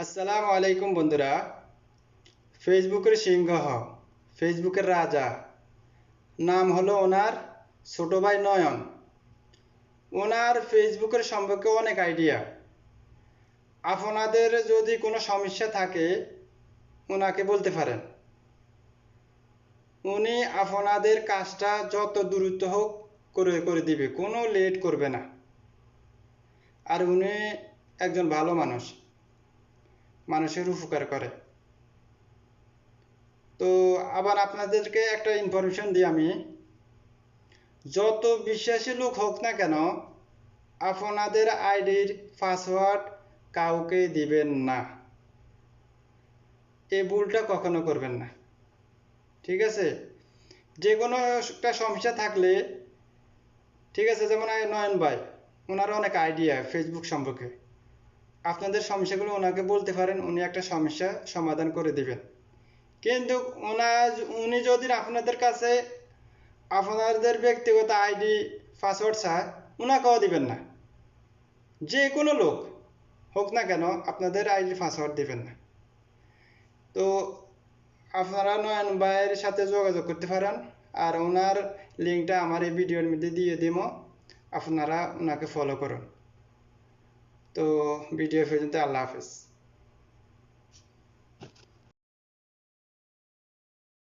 আসসালামু আলাইকুম বন্ধুরা। ফেসবুকের সিংহ ফেসবুকের রাজা। নাম হলো ওনার ছোট ভাই নয়ন। ওনার ফেসবুকের সম্পর্কে অনেক আইডিয়া আপনাদের যদি কোনো সমস্যা থাকে, ওনাকে বলতে পারেন। উনি আপনাদের কাজটা যত দ্রুত হোক করে করে দিবে, কোনো লেট করবে না। আর উনি একজন ভালো মানুষ। মানুষের উপকার করে। তো আবার আপনাদেরকে একটা ইনফরমেশন দিই আমি। যত বিশ্বাসী লোক হোক না কেন, আপনাদের আইডির পাসওয়ার্ড কাউকে দিবেন না। এই ভুলটা কখনো করবেন না। ঠিক আছে? যে কোনো একটা সমস্যা থাকলে, ঠিক আছে? যেমন নয়ন ভাই, ওনার অনেক আইডিয়া ফেসবুক সম্পর্কে। আপনাদের সমস্যাগুলো ওনাকে বলতে পারেন, উনি একটা সমস্যা সমাধান করে দিবেন। কিন্তু ওনার উনি যদি আপনাদের কাছে আপনাদের ব্যক্তিগত আইডি, পাসওয়ার্ড চায় ওনাকেও দিবেন না। যে কোনো লোক, হোক না কেন, আপনাদের আইডি, পাসওয়ার্ড দিবেন না। তো আপনারা নয়ন ভাইয়ের সাথে যোগাযোগ করতে পারেন, আর ওনার লিঙ্কটা আমার এই ভিডিওর মধ্যে দিয়ে দিব আপনারা ওনাকে ফলো করুন। তো ভিডিও পর্যন্ত আল্লাহ হাফেজ।